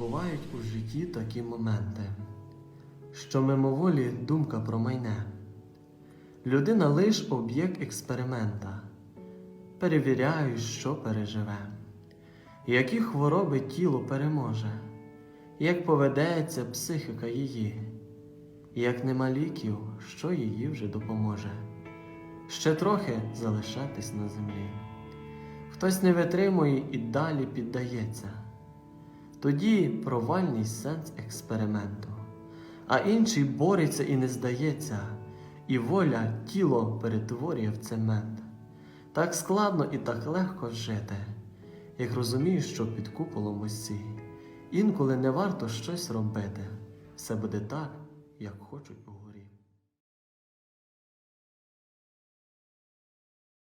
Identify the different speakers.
Speaker 1: у житті такі моменти, що мимоволі думка промайне. Людина лиш об'єкт експеримента, перевіряють, що переживе, які хвороби тіло переможе, як поведеться психіка її, як нема ліків, що її вже допоможе. Ще трохи залишатись на землі. Хтось не витримує і далі піддається. Тоді провальний сенс експерименту, а інший бореться і не здається, і воля тіло перетворює в цемент. Так складно і так легко жити, як розумієш, що під куполом усі. Інколи не варто щось робити, все буде так, як хочуть.